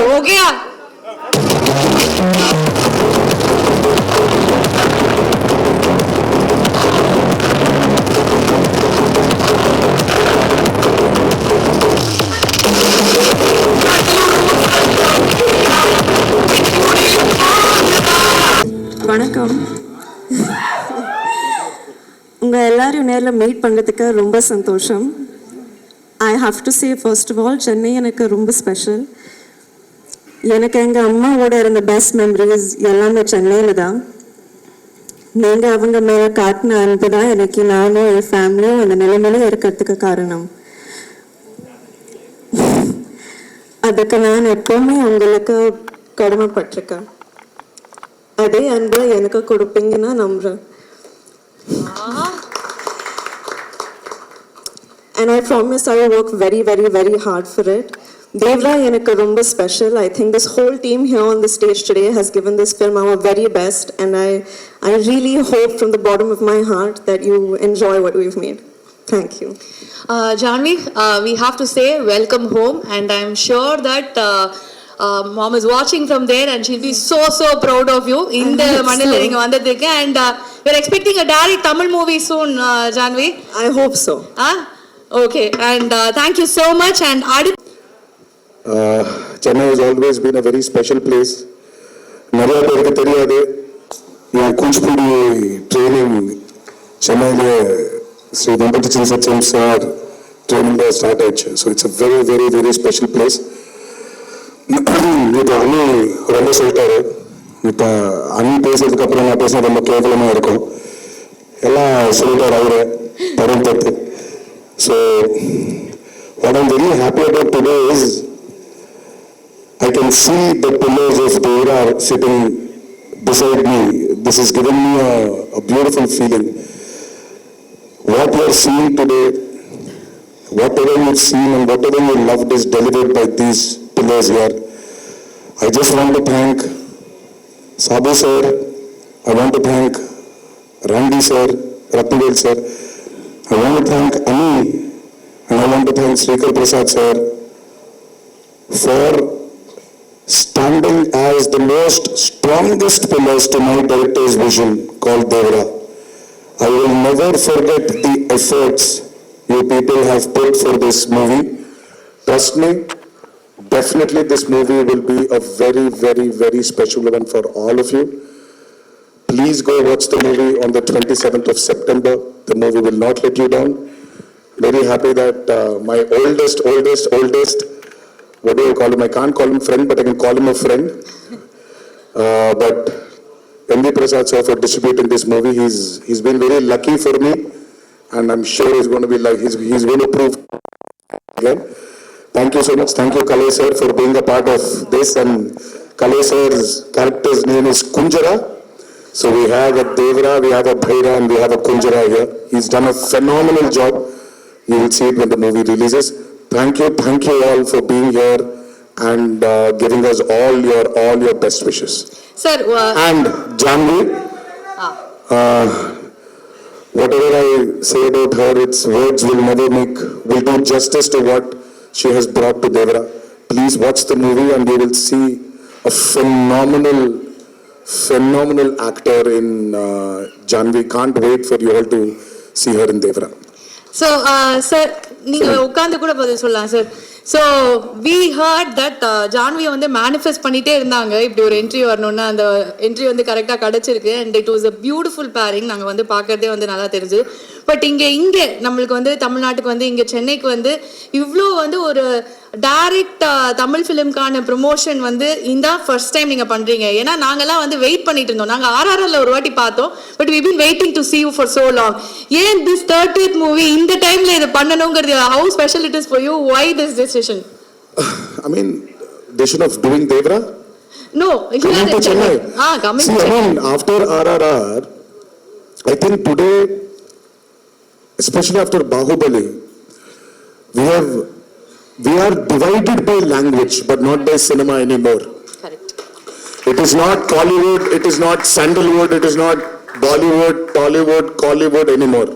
போயிடும் ஓகேயா வணக்கம். உங்கள் எல்லாரையும் நேரில் மீட் பண்ணுறதுக்கு ரொம்ப சந்தோஷம். I have to say first of all Chennai எனக்கு ரொம்ப ஸ்பெஷல் எனக்கு எங்கள் அம்மாவோட இருந்த பெஸ்ட் மெமரிஸ் எல்லாமே சென்னையில் தான். நீங்கள் அவங்க மேலே காட்டின அன்பு தான் எனக்கு நானும் என் ஃபேமிலியும் அந்த நிலைமையில இருக்கிறதுக்கு காரணம். அதுக்கு நான் எப்பவுமே உங்களுக்கு கடமைப்பட்டிருக்கேன். அதே அன்பை எனக்கு கொடுப்பீங்கன்னு நம்புறேன். And I promise I will work very, very, very hard for it. Devra எனக்கு ரொம்ப special. I think this whole team here on the stage today has given this film our very best and I, I really hope from the bottom of my heart that you enjoy what we've made. Thank you. Uh, Janvi, uh, we have to say welcome home, and I'm sure that uh, uh, mom is watching from there, and she'll be so so proud of you in the hope மண்ணில் so. நீங்க வந்ததுக்கு and uh, we're expecting a direct Tamil movie soon, uh, Janvi. I hope so. Ah, okay, and uh, thank you so much. And Adi, Uh, Chennai is always been a very special place நிறைய பேருக்கு தெரியாது. என் Kuchipudi training சென்னையிலே ஸ்ரீ வெங்கடச்சன் சச்சம் sir ட்ரைனிங்கில் start ஆயிடுச்சு. So it's a very very very special place இப்போ அண்ணி ரொம்ப சொல்லிட்டாரு. இப்போ அண்ணி பேசுறதுக்கு அப்புறம் நான் பேசினா ரொம்ப கேவலமாக இருக்கும். எல்லாம் சொல்லிட்டாரு அவரு. படம் தத்து so what I'm very happy about today is I can see the pillars of Devra sitting beside me. This has given me a, a beautiful feeling. What you are seeing today, whatever you've seen and whatever you loved is delivered by these pillars here. I just want to thank Sabu sir, I want to thank Randy sir, Ratnavel sir, I want to thank Ani and I want to thank Srikar Prasad sir for standing as the most strongest pillars to my director's vision called Devra. I will never forget the efforts you people have put for this movie. Trust me, definitely this movie will be a very, very, very special one for all of you. Please go watch the movie on the 27th of September. The movie will not let you down. Very happy that uh, my oldest, oldest, oldest, what do I call him? I can't call him friend, but I can call him a friend. Uh, but M.B. Prasad sir for distributing this movie, he's, he's been very lucky for me. And I'm sure he's going to be like, he's, he's going to prove again. Thank you so much. Thank you, Kalai sir, for being a part of this. And Kalai sir's character's name is Kunjara. So we have a Devra, we have a Bhaira, and we have a Kunjara here. He's done a phenomenal job. You will see it when the movie releases. Thank you, thank you all for being here and uh, giving us all your, all your best wishes. sir, uh, And Janvi, uh, whatever I say about her, its words will never make, will do justice to what she has brought to Devra. Please watch the movie and you will see a phenomenal, phenomenal actor in uh, Janvi. Can't wait for you all to see her in Devra. So, uh, sir, நீங்க உட்கார்ந்து கூட பதில் சொல்லலாம் sir so we heard that ஜான்வியை வந்து manifest பண்ணிட்டே இருந்தாங்க. இப்படி ஒரு என்ட்ரி வரணும்னு அந்த என்ட்ரி வந்து கரெக்டாக கிடைச்சிருக்கு. And it was a beautiful pairing நாங்கள் வந்து பார்க்கறதே வந்து நல்லா தெரிஞ்சு பட் இங்கே இங்கே நம்மளுக்கு வந்து தமிழ்நாட்டுக்கு வந்து இங்கே சென்னைக்கு வந்து இவ்வளோ வந்து ஒரு டைரக்ட் தமிழ் ஃபிலிம்கான ப்ரொமோஷன் வந்து இந்த ஃபர்ஸ்ட் டைம் நீங்கள் பண்ணுறீங்க ஏன்னா நாங்கெல்லாம் வந்து வெயிட் பண்ணிட்டு இருந்தோம். நாங்கள் ஆர்ஆர்எல்ல ஒரு வாட்டி பார்த்தோம். But we been waiting to see you for so long. ஏன் திஸ் தேர்ட்டித் மூவி இந்த டைம்ல இது பண்ணணுங்கிறது? How special it is for you why this decision I mean, decision of doing Devra? No Coming to Chennai. Ah coming See, I mean, after RRR, I think today, especially after Bahubali, we have we are divided by language, but not by cinema anymore. Correct. It is not Bollywood. it is not Sandalwood, it is not Bollywood, Tollywood, Collywood anymore.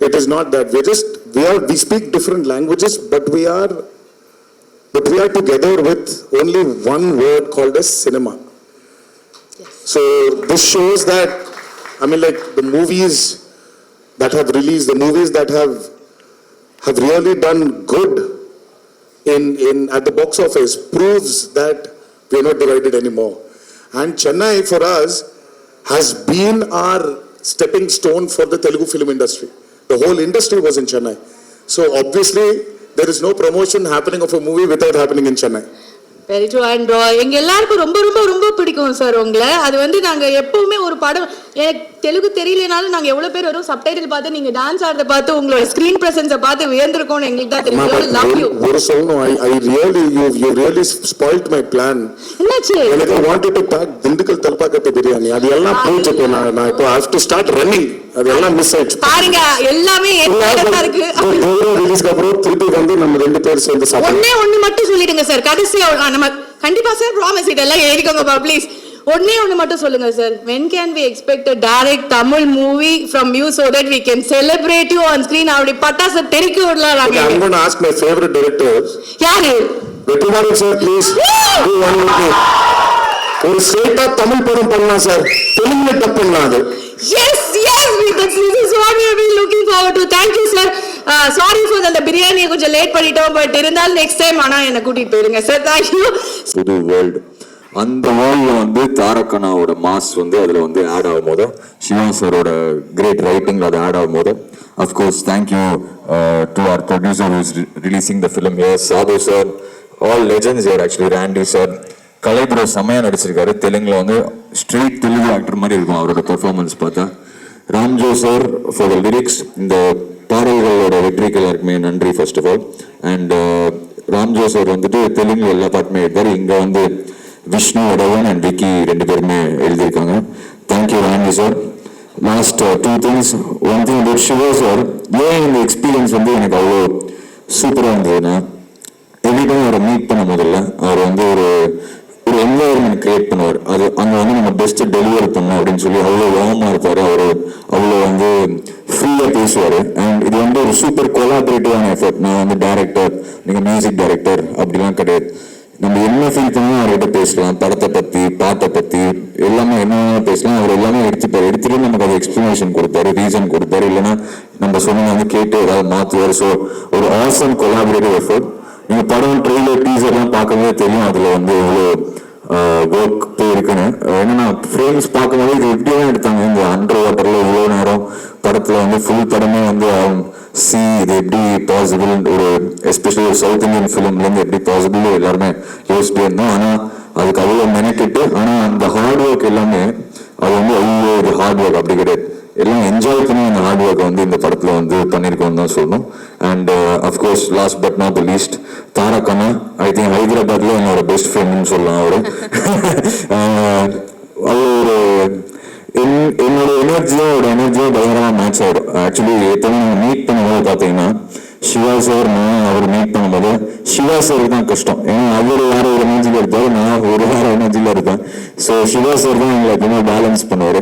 It is not that. We just we are we speak different languages, but we are but we are together with only one word called as cinema. Yes. So this shows that I mean like the movies that have released, the movies that have have really done good in in at the box office proves that we are not divided anymore. And Chennai for us has been our stepping stone for the Telugu film industry. The whole industry was in Chennai. So obviously, there is no promotion happening of a movie without happening in Chennai. Very true and எங்கள் எல்லாருக்கும் ரொம்ப ரொம்ப ரொம்ப பிடிக்கும் sir உங்களை அது வந்து நாங்கள் எப்பவுமே ஒரு படம் எனக்கு தெலுங்கு தெரியலனாலும் நாங்க எவ்வளவு பேர் வரும் சப்டைட்டில் பார்த்து நீங்க டான்ஸ் ஆடுறத பார்த்து உங்களோட ஸ்கிரீன் பிரசன்ஸை பார்த்து வியந்திருக்கோம்னு எங்களுக்கு தான் தெரியும். but லவ் யூ ஒரு- சொல்லணும் I I really you you really spoiled my plan என்னாச்சு? எனக்கு wanted to pack Dindigul Thalappakatti biryani. அது எல்லாம் போயிட்டு நான் நான் இப்போ ஹேவ் டு ஸ்டார்ட் ரன்னிங் அது எல்லாம் மிஸ் ஆயிடுச்சு. பாருங்க எல்லாமே இருக்கு. ரிலீஸ்க்கு அப்புறம் திருப்பி வந்து நம்ம ரெண்டு பேர் சேர்ந்து சாப்பிடலாம் ஒண்ணே ஒண்ணு மட்டும் சொல்லிடுங்க சார் கடைசியா ஆ, நம்ம கண்டிப்பா சார் ப்ராமிஸ் இதெல்லாம் எழுதிக்கோங்க ப்ளீஸ் ஒண்ணே ஒண்ணு மட்டும் சொல்லுங்க sir when can we expect a direct Tamil movie from you so that we can celebrate you on screen அப்படி பட்டாசு தெறிக்க விடலாம் Okay, I'm நாங்க going to ask my favorite director, யாரு Vetrimaaran please do one with me. ஒரு ஸ்ட்ரெயிட்டா தமிழ் படம் பண்ணலாம் சார் தெலுங்குல டப் பண்ணலாம் அது yes yes this is what we have been looking forward to thank you sir sorry for அந்த பிரியாணியை கொஞ்சம் லேட் பண்ணிட்டோம் பட் இருந்தாலும் நெக்ஸ்ட் டைம் ஆனா என்ன கூட்டிட்டு போயிருங்க சார் thank you புது வேர்ல்டு அந்த வேர்ல்ட்ல வந்து தாரக்கனாவோட மாஸ் வந்து அதில் வந்து ஆட் ஆகும் போது சிவா சாரோட கிரேட் ரைட்டிங்கில் அது ஆட் ஆகும் போது of course thank you to our producer who's releasing the film ஏ சாது sir all legends are actually ரேண்டி sir கலை செம்மையாக நடிச்சிருக்காரு. தெலுங்கில் வந்து ஸ்ட்ரெயிட் தெலுங்கு ஆக்டர் மாதிரி இருக்கும் அவரோட பெர்ஃபார்மன்ஸ் பார்த்தா. ராம்ஜோ சார் ஃபார் த லிரிக்ஸ் இந்த பாடல்களோட வெற்றிக்கு எல்லாருக்குமே நன்றி first of all and ராம்ஜோ sir வந்துட்டு தெலுங்கு எல்லா பாட்டுமே எடுத்தார் இங்கே வந்து விஷ்ணு வடவன் அண்ட் விக்கி ரெண்டு பேருமே எழுதியிருக்காங்க. Thank you Rani sir last two things one thing about Siva sir ஏன் இந்த எக்ஸ்பீரியன்ஸ் வந்து எனக்கு அவ்வளோ சூப்பராக இருந்ததுன்னா எவ்ரி டைம் அவரை மீட் பண்ண முதல்ல அவர் வந்து ஒரு ஒரு என்வாயர்மெண்ட் கிரியேட் பண்ணுவார். அது அங்கே வந்து நம்ம பெஸ்ட்டு டெலிவர் பண்ணோம் அப்படின்னு சொல்லி அவ்வளோ வார்மா இருப்பார். அவர் அவ்வளோ வந்து ஃப்ரீயாக பேசுவார். அண்ட் இது வந்து ஒரு சூப்பர் கொலாபரேட்டிவான எஃபர்ட் நான் வந்து டேரக்டர் நீங்கள் மியூசிக் டைரக்டர் அப்படிலாம் கிடையாது. நம்ம என்ன ஃபீல் அவர்கிட்ட பேசலாம் படத்தை பற்றி பாட்டை பற்றி எல்லாமே என்ன பேசலாம். அவர் எல்லாமே எடுத்துப்பார். எடுத்துட்டு நமக்கு அது எக்ஸ்பிளனேஷன் கொடுப்பாரு ரீசன் கொடுப்பாரு. இல்லைன்னா நம்ம சொன்னதை வந்து கேட்டு ஏதாவது மாற்றுவார் ஸோ ஒரு ஆசம் கொலாபரேட்டிவ் எஃபர்ட் நீங்கள் படம் ட்ரெய்லர் டீசர்லாம் பார்க்கவே தெரியும் அதில் வந்து எவ்வளோ ஒர்க் போயிருக்குன்னு அஹ் என்னன்னா ஃப்ரேம்ஸ் பார்க்கும்போது இது எப்படியும் எடுத்தாங்க. இந்த அண்டர் வாட்டர்ல இவ்வளோ நேரம் படத்துல வந்து ஃபுல் படமே வந்து um, சி இது எப்படி பாசிபிள் ஒரு எஸ்பெஷலி ஒரு சவுத் இந்தியன் ஃபிலிம்ல இருந்து எப்படி பாசிபிள் எல்லாருமே யோசிச்சுட்டு இருந்தோம். ஆனா அதுக்கு அவ்வளோ மெனக்கிட்டு ஆனா அந்த ஹார்ட் ஒர்க் எல்லாமே அது வந்து அவ்வளோ ஒரு ஹார்ட் ஒர்க் அப்படி கிடையாது. எல்லாம் என்ஜாய் பண்ணி அந்த ஹார்ட் ஒர்க் வந்து இந்த படத்துல வந்து பண்ணியிருக்கோம் தான் சொல்லணும். And of course last but not least தாரக்கண்ணா I think ஹைதராபாத்ல என்னோட பெஸ்ட் ஃப்ரெண்ட்னு சொல்லலாம் அவரு. அவ்வளோ ஒரு என்- என்னோட எனர்ஜியும் அவரோட எனர்ஜியும் பயங்கரமா மேட்ச் ஆயிடும். ஆக்சுவலி எப்பவுமே நம்ம மீட் பண்ணும்போது பாத்தீங்கன்னா சிவா சார் நான் அவர் மீட் பண்ணும்போது சிவா சாருக்கு தான் கஷ்டம். ஏன்னா அவர் வேற ஒரு எனர்ஜியில் இருப்பாரு நான் ஒரு வேற எனர்ஜியில் இருப்பேன் ஸோ சிவா சார் தான் எங்களை எப்பவுமே பேலன்ஸ் பண்ணுவாரு.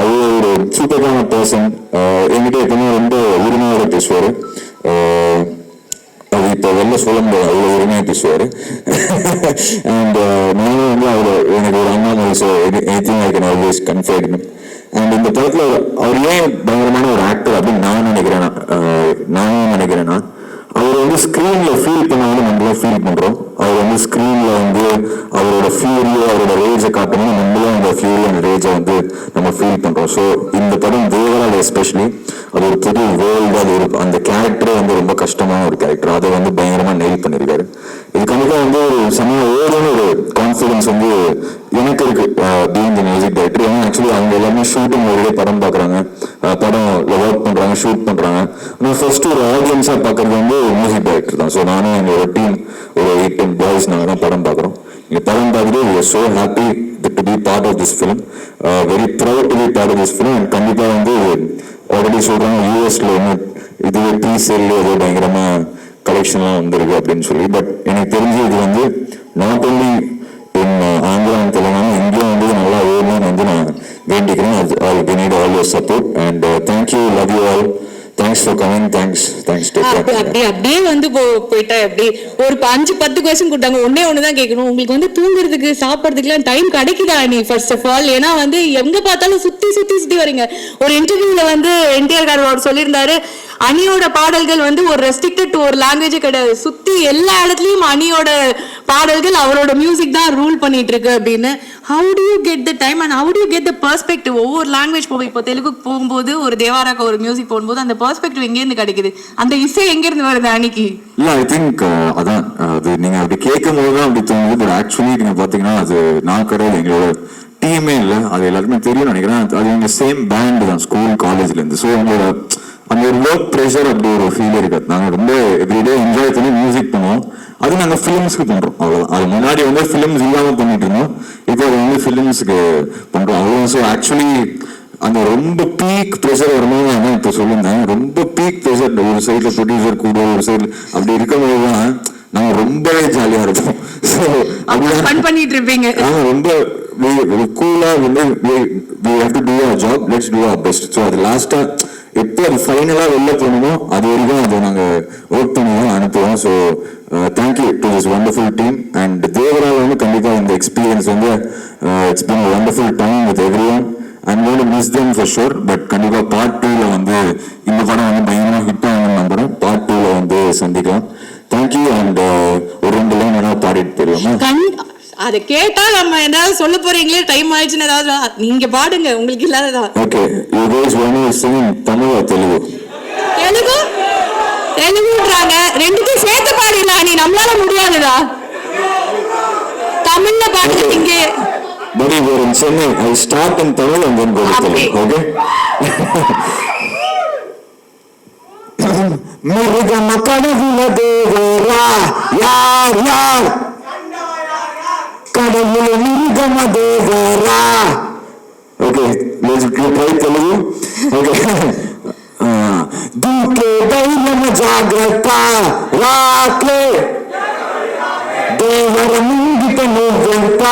அவ்வளோ ஒரு சூப்பரான பர்சன் என்கிட்ட எப்பவுமே ரொம்ப உரிமையோட பேசுவாரு. அது இப்போ வெளில சொல்ல முடியாது அவ்வளோ உரிமையாக பேசுவார். அண்ட் uh, நானும் வந்து அவர் எனக்கு ஒரு அண்ணா so anything I can always confide and இந்த படத்தில் அவர் ஏன் பயங்கரமான ஒரு ஆக்டர் அப்படின்னு நான் நினைக்கிறேன்னா நான் நினைக்கிறேன்னா அவர் வந்து ஸ்க்ரீனில் ஃபீல் பண்ணாலும் நம்மளும் ஃபீல் பண்றோம். அவர் வந்து ஸ்க்ரீனில் வந்து அவரோட ஃபியூரியோ அவரோட ரேஜை காட்டணும் நம்மளும் அந்த ஃபியூரியோ அந்த ரேஜை வந்து நம்ம ஃபீல் பண்றோம். ஸோ இந்த படம் தேவரால் எஸ்பெஷலி அது ஒரு புது வேர்ல்டு அது ஒரு அந்த கேரக்டரே வந்து ரொம்ப கஷ்டமான ஒரு கேரக்டர் அதை வந்து பயங்கரமாக நெயில் பண்ணியிருக்காரு இது கண்டிப்பாக வந்து ஒரு செம்ம ஓடான ஒரு கான்ஃபிடன்ஸ் வந்து எனக்கு இருக்கு. பீங் த மியூசிக் டைரக்டர் ஏன்னா ஆக்சுவலி அவங்க எல்லாமே ஷூட்டிங் ஒரே படம் பார்க்குறாங்க. படம் ஒர்க் பண்ணுறாங்க ஷூட் பண்ணுறாங்க நான் ஃபர்ஸ்ட் ஒரு ஆடியன்ஸாக பார்க்கறது வந்து மியூசிக் டைரக்டர் தான். ஸோ நானும் எங்களோட டீம் ஒரு எயிட் டென் பாய்ஸ் நாங்கள் தான் படம் பார்க்குறோம். இந்த படம் பார்த்துட்டு we are happy to be part of this film very proud to be part of this film and கண்டிப்பாக வந்து ஆல்ரெடி சொல்றாங்க யூஎஸ்ல ஒன்று இதுவே ப்ரீ சேல் ஏதோ பயங்கரமா கலெக்ஷன்லாம் வந்திருக்கு அப்படின்னு சொல்லி. பட் எனக்கு தெரிஞ்சு இது வந்து not only in Andhra and Telangana இங்கேயும் வந்து நல்லா ஓடணும்னு வந்து நான் வேண்டிக்கிறேன். அது all we need all your support and thank you love you all thanks for coming thanks thanks to அப்படி அப்படி அப்படியே வந்து போ போயிட்டா எப்படி? ஒரு அஞ்சு பத்து கொஸ்டின் கொடுத்தாங்க ஒன்னே ஒன்று தான் கேட்கணும். உங்களுக்கு வந்து தூங்குறதுக்கு சாப்பிட்றதுக்குலாம் டைம் கிடைக்குதா நீ ஃபர்ஸ்ட் ஆஃப் ஆல் ஏன்னா வந்து எங்க பார்த்தாலும் சுத்தி சுத்தி சுத்தி வரீங்க. ஒரு இன்டர்வியூல வந்து என்டிஆர் கார் அவர் சொல்லியிருந்தாரு அணியோட பாடல்கள் வந்து ஒரு ரெஸ்ட்ரிக்டட் டு ஒரு லாங்குவேஜே கிடையாது. சுத்தி எல்லா இடத்துலயும் அணியோட பாடல்கள் அவரோட மியூசிக் தான் ரூல் பண்ணிட்டு இருக்கு அப்படின்னு. How do you get the time and how do you get the perspective ஒவ்வொரு லாங்குவேஜ் போகும் இப்போ தெலுங்குக்கு போகும்போது ஒரு தேவாராக்கு ஒரு மியூசிக் போகும்போது அந்த பெர்ஸ்பெக்டிவ் எங்கேருந்து கிடைக்குது? அந்த இசை எங்கேருந்து வருது அன்னைக்கு? இல்லை ஐ திங்க் அதான் அது நீங்கள் அப்படி கேட்கும் போது தான் அப்படி தோணுது. பட் ஆக்சுவலி நீங்கள் பார்த்தீங்கன்னா அது நான் கிடையாது எங்களோட டீமே இல்லை. அது எல்லாருக்குமே தெரியும் நினைக்கிறேன். அது- எங்கள் சேம் பேண்ட் தான் ஸ்கூல் காலேஜ்லேருந்து ஸோ எங்களோட அந்த ஒரு ஒர்க் ப்ரெஷர் அப்படி ஒரு ஃபீல் இருக்காது நாங்க ரொம்ப எவ்ரிடே என்ஜாய் பண்ணி மியூசிக் பண்ணுவோம். அது நாங்க ஃபிலிம்ஸ்க்கு பண்றோம். அவ்வளவுதான். அது முன்னாடி வந்து ஃபிலிம்ஸ் இல்லாம பண்ணிட்டு இருந்தோம். இப்போ அது வந்து ஃபிலிம்ஸ்க்கு பண்றோம். அவ்வளவு ஸோ ஆக்சுவலி அந்த ரொம்ப பீக் ப்ரெஷர் வரும்போது நான் இப்போ சொல்லியிருந்தேன் ரொம்ப பீக் ப்ரெஷர் ஒரு சைடுல ப்ரொடியூசர் கூட ஒரு சைடு அப்படி இருக்கும்போது தான் நாங்க ரொம்பவே ஜாலியா இருப்போம். ஸோ அப்படிதான் பண்ணிட்டு இருப்பீங்க. ஆனா ரொம்ப கூலா வந்து we have to do our job let's do our best so அது லாஸ்டா எப்போ அது ஃபைனலாக வெளில போகணுமோ அது வரைக்கும் அதை நாங்க ஒர்க் பண்ணுவோம் அனுப்புவோம். So thank you to this wonderful team and தேவரால் வந்து கண்டிப்பா இந்த எக்ஸ்பீரியன்ஸ் வந்து it's been wonderful time with everyone and gonna miss them for sure but கண்டிப்பா பார்ட் டூவில் வந்து இந்த படம் வந்து பயங்கரமாக ஹிட் ஆகணும்னு நம்புகிறேன் பார்ட் டூவில் வந்து சந்திக்கலாம். தேங்க்யூ அண்ட் uh, ஒரு ரெண்டு லைன் வேணா பாடிட்டு போயிருவோமா அதை கேட்டா நம்ம ஏதாவது சொல்ல போறீங்களே? டைம் ஆயிடுச்சுன்னு ஏதாவது நீங்க பாடுங்க உங்களுக்கு இல்லாததா? guys want to sing in Tamil or Telugu? Telugu? தெலுங்குன்றாங்க. ரெண்டுத்தையும் சேர்த்து பாடிடலாம் நீ நம்மளால முடியாதுடா. தமிழ்ல Buddy, we're in Chennai. I'll start in Tamil and then go to Okay. Telugu, okay? மிருகம கடவுள தேவரா யார் யார்? కడవుల నిరుగమ దేవరా ఓకే లేదు తెలుగు ఓకే దూకే ధైర్యం జాగ్రత్త రాత్రే దేవర ముంగిత నువ్వెంత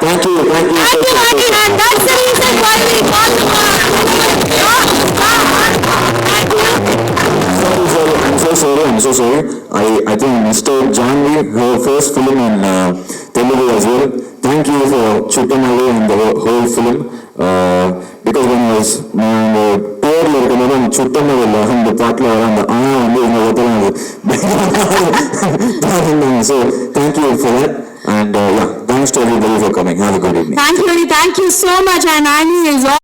Thank you, thank you. Thank you, thank you. That's the reason why we call the I'm so sorry. I, I think Mr. Janvi, her first film in uh, Telugu as well. Thank you for Chuttamali and the whole whole film. Uh, because when I was நான் அந்த பேர்ல இருக்கும்போது அந்த சுத்தமல்ல அந்த பாட்டில் வர அந்த ஆ வந்து எங்க ஒருத்தர் so thank you for that and yeah thanks to everybody for coming have a good evening Thank you, Ani. thank you so much, and Annie is